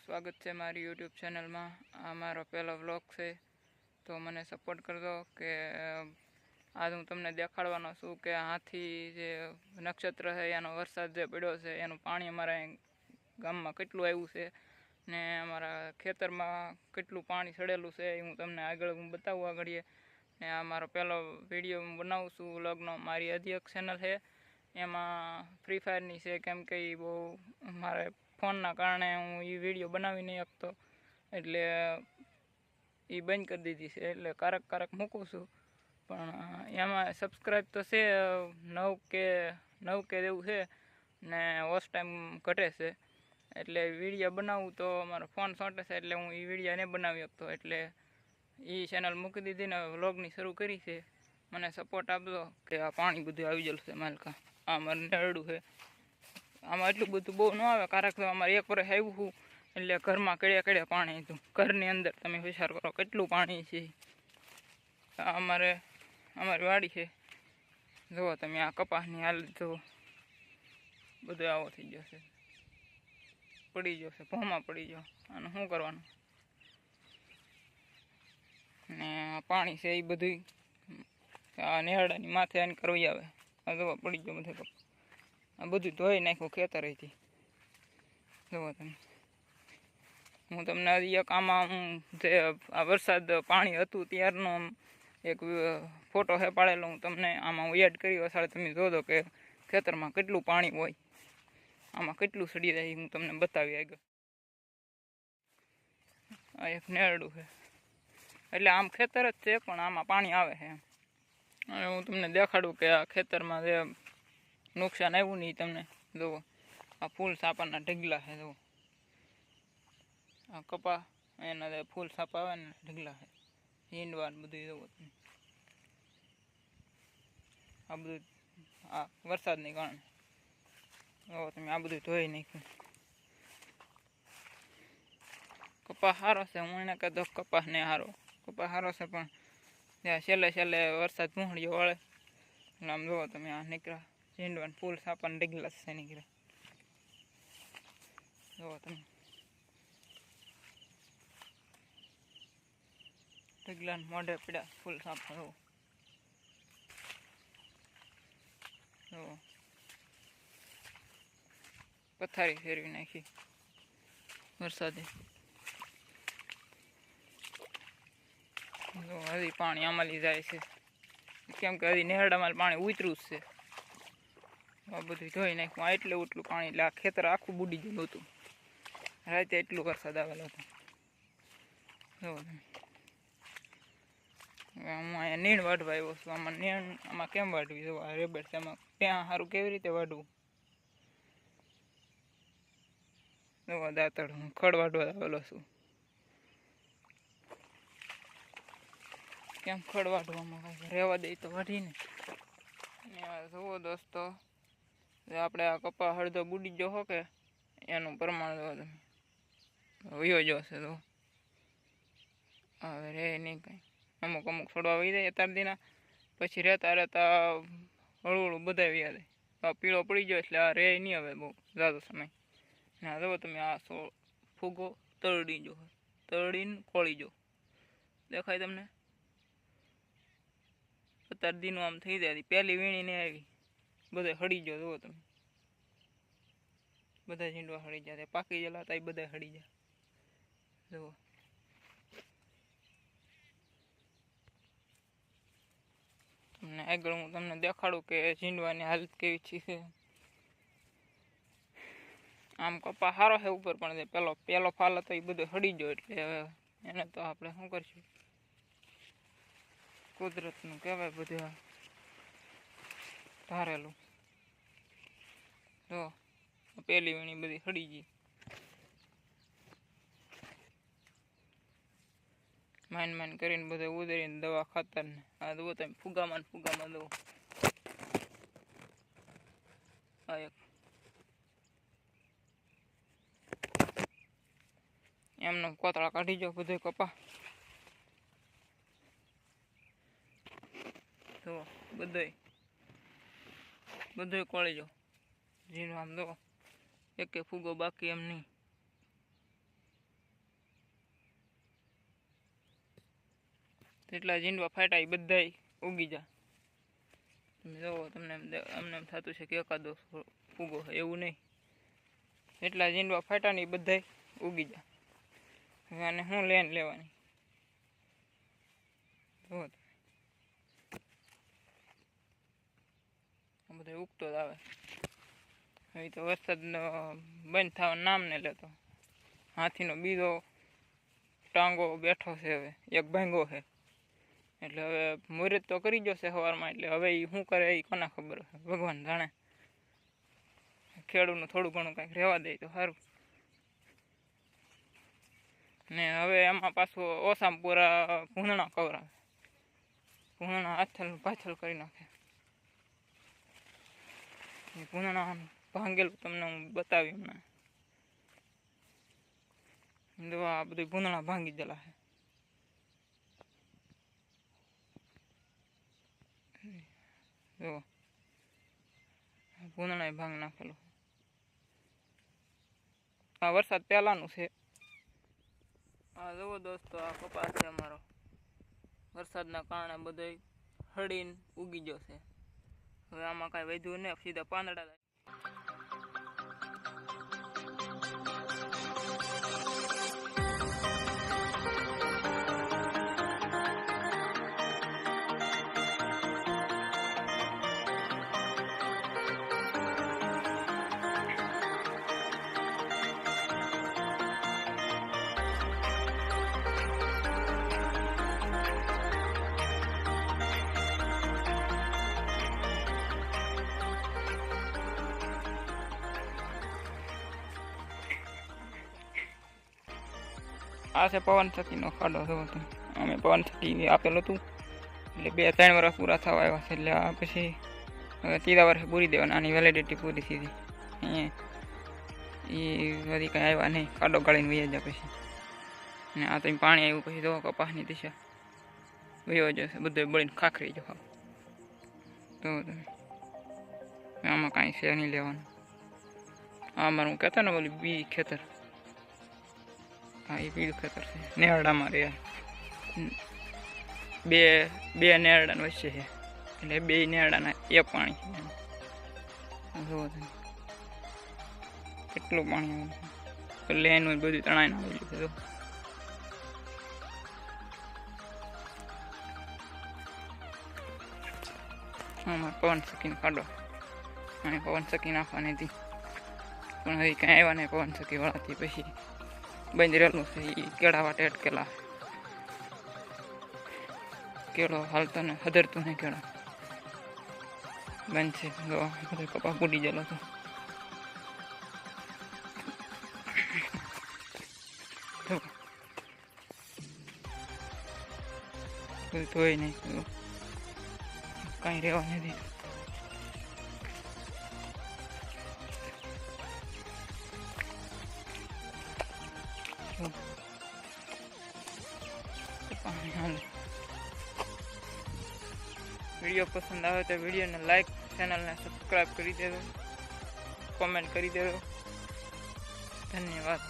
સ્વાગત છે મારી યુટ્યુબ ચેનલમાં આ મારો પહેલો વ્લોગ છે. તો મને સપોર્ટ કરજો કે આજ હું તમને દેખાડવાનો છું કે હાથી જે નક્ષત્ર છે, એનો વરસાદ જે પડ્યો છે, એનું પાણી અમારા ગામમાં કેટલું આવ્યું છે ને અમારા ખેતરમાં કેટલું પાણી ચડેલું છે, એ હું તમને આગળ હું બતાવું આગળીએ ને આ મારો પહેલો વીડિયો હું બનાવું છું વ્લોગનો મારી અધ્યક્ષ ચેનલ છે. એમાં ફ્રી ફાયરની છે, કેમ કે એ બહુ મારે ફોનના કારણે હું એ વીડિયો બનાવી નહીં શકતો એટલે એ બંધ કરી દીધી છે, એટલે કારક કારક મૂકું છું. પણ એમાં સબસ્ક્રાઈબ તો છે નવ કે નવ કે જેવું છે, ને વોચ ટાઈમ ઘટે છે. એટલે વીડિયો બનાવું તો મારો ફોન સોંટે છે, એટલે હું એ વીડિયો નહીં બનાવી શકતો. એટલે એ ચેનલ મૂકી દીધી ને વ્લોગની શરૂ કરી છે. મને સપોર્ટ આપજો કે આ પાણી બધું આવી જશે માલકા. આ મારે નેરડું છે. આમાં એટલું બધું બહુ ન આવે, કારણ કે અમારે એક વર્ષ આવ્યું હતું એટલે ઘરમાં કડ્યા કડ્યા પાણી હતું. ઘરની અંદર તમે વિચાર કરો કેટલું પાણી છે. અમારે, અમારી વાડી છે. જુઓ તમે આ કપાસની હાલ જુઓ. બધું આવો થઈ જશે પડી જશે ભોમાં પડી જાઓ અને શું કરવાનું? ને પાણી છે એ બધું આ નેહડાની માથે આને કરવી આવે. આ જુઓ, પડી ગયો બધે કપ આ બધું ધોઈ નાખ્યું ખેતર અહીંથી જુઓ તમે. હું તમને એક આમાં જે આ વરસાદ પાણી હતું ત્યારનો એક ફોટો હે પાડેલો હું તમને આમાં હું એડ કરી વસાડે તમે જોજો કે ખેતરમાં કેટલું પાણી હોય. આમાં કેટલું સડી જાય હું તમને બતાવી આગળ. આ એક નેરડું છે એટલે આમ ખેતર જ છે, પણ આમાં પાણી આવે છે અને હું તમને દેખાડું કે આ ખેતરમાં જે નુકસાન આવ્યું નહીં તમને? જુઓ, આ ફૂલ સાપાના ઢગલા છે, જુઓ. આ કપા, એના જે ફૂલ સાપા આવે ને ઢગલા છે. હિંડવા ને બધું, જુઓ તમે. આ બધું, આ વરસાદને કારણે. જુઓ તમે, આ બધું ધોઈ નાખ્યું. કપા સારો છે, હું એને કહેતો કપાસ ને સારો કપાસ સારો છે, પણ ત્યાં છેલ્લે છેલ્લે વરસાદ પૂંહળીઓ વળે. એટલે આમ જુઓ તમે, આ નીકળ્યા. ઝીંડવાન ફૂલ સાપાને ડીગલા છે નીકળ્યા જુઓ તમે. ડીગલાને મોઢે પીડા ફૂલ સાપા જુઓ. જુઓ. પથારી ફેરવી નાખી. વરસાદે. હજી પાણી આમાં જાય છે. કેમ કે હજી નેહડામાં પાણી ઉતર્યું જ છે. આ બધું ધોઈ નાખ્યું. આ એટલું એટલું પાણી, એટલે આ ખેતર આખું બુડી ગયેલું હતું. રાતે એટલું વરસાદ આવેલો હતો. જો હું અહીંયા નીણ વાઢવા આવ્યો છું. આમાં નીણ, આમાં કેમ વાઢવી? જો આ રેબડ છે. આમાં ત્યાં સારું કેવી રીતે વાઢવું? જો દાતળ હું ખડ વાઢવા આવેલો છું. કેમ ખડ વાઢવામાં રહેવા દે તો વાઢીને. જુઓ દોસ્તો આપણે આ કપા હળદો બુડી ગયો હો કે, એનું પ્રમાણ જો તમે. વયો જોશે તો. હવે રે નહીં કાંઈ. અમુક અમુક છોડવા વહી જાય અત્યાર દીના. પછી રહેતા રહેતા હળવું હળવું બધા વ્યા જાય. પીળો પડી ગયો એટલે આ રે નહીં હવે બહુ ઝાઝો સમય. આ જુઓ તમે આ સો ફૂગો તરડી જો તરડીને કોળી જો દેખાય તમને? અત્યાર દીનું આમ થઈ જાય. પહેલી વીણી ને આવી. બધે હળી ગયો જુઓ તમે. બધા ઝીંડવા હળી જાય પાકી ગયેલા હતા, એ બધા હળી જાય જુઓ. તમને આગળ હું તમને દેખાડું કે ઝીંડવાની હાલત કેવી છે. આમ કપા સારો છે ઉપર, પણ પેલો પેલો ફાલ હતો, એ બધો હળી ગયો એટલે હવે એને તો આપણે શું કરશું? કુદરતનું કહેવાય બધું ધારેલું. જો, પેલી વીણી બધી હળી ગઈ. માન માન કરીને બધે ઉધરીને દવા ખાતર ને આ દો તમે ફુગામાં ફુગામાં દો આ એક. એમનો કોતળા કાઢી જાઓ બધું કપા. તો બધોય બધું કોળી જો જીનું આમ તો એક ફૂગો બાકી એમ નહીં. જેટલા જીંડવા ફાટા એ બધા ઉગી જા. તમે જોવો, તમને અમને એમ થતું છે કે એકાદો ફૂગો હોય, એવું નહીં. એટલા જીંડવા ફાટા ને એ બધા ઉગી જા. અને આને શું લેન લેવાની? બધું ઉગતો જ આવે. હવે તો વરસાદનો બંધ થવાનું નામ ને લેતો. હાથીનો બીજો ટાંગો બેઠો છે હવે, એક ભાંગો છે. એટલે હવે મુહૂર્ત તો કરી જશે સવારમાં, એટલે હવે એ શું કરે એ કોના ખબર છે ભગવાન જાણે. ખેડૂતનું થોડું ઘણું કાંઈક રહેવા દે તો સારું. ને હવે એમાં પાછું ઓછામાં પૂરા ભૂંદણા કવરાવે. ભૂંદણા હાથલ પાછળ કરી નાખે. એ ભાંગેલું તમને હું બતાવી હમણાં જો આ બધું ભૂંદણા ભાંગી ગયેલા છે જો. ભૂંદણા ભાંગ નાખેલું. આ વરસાદ પહેલાનું છે. આ જુઓ દોસ્તો, આ કપાસ છે અમારો. વરસાદના કારણે બધો હળીને ઉગી ગયો છે. હવે આમાં કાંઈ વધ્યું નહીં સીધા પાંદડા આ છે પવન સખીનો ખાડો થયો હતો અમે પવન સખી આપેલું હતું. એટલે બે ત્રણ વર્ષ પૂરા થવા આવ્યા છે. એટલે આ પછી હવે ત્રીજા વર્ષે પૂરી દેવાના. આની વેલિડિટી પૂરી થઈ હતી એ બધી કંઈ આવ્યા નહીં. ખાડો ગાળીને વહી જાય પછી. ને આ તો પાણી આવ્યું પછી જો કપાસની દિશા. વયો જશે બધું બળીને ખાખરી જો તો આમાં કાંઈ છે નહીં લેવાનું. આ મારું કહેતા ને બોલી બી ખેતર. હા, એ પીળું ખેતર છે. નેરડામાં રહ્યા. બે બે નેરડાની વચ્ચે છે. એટલે બે નેરડાના એ પાણી છે. કેટલું પાણી આવે લેન બધું તણાઈને આવેલું છે, જો. પવન સકીને કાઢો અને પવન સકી નાખવાની હતી. પણ હવે કાંઈ આવ્યા નહીં પવન સકી વળાતી પછી. બંધ રહેલું છે એ કેળા વાટે અટકેલા. કેળો હાલતો ને, હદરતું નહીં કેળા. બંધ છે. બધો કપા ઉડી ગયેલો તો ધોઈ નહીં. કાંઈ રહેવા નથી. જો. પાણી હાલે વીડિયો પસંદ આવે તો વિડીયોને લાઈક ચેનલને સબસ્ક્રાઈબ કરી દેજો કોમેન્ટ કરી દેજો ધન્યવાદ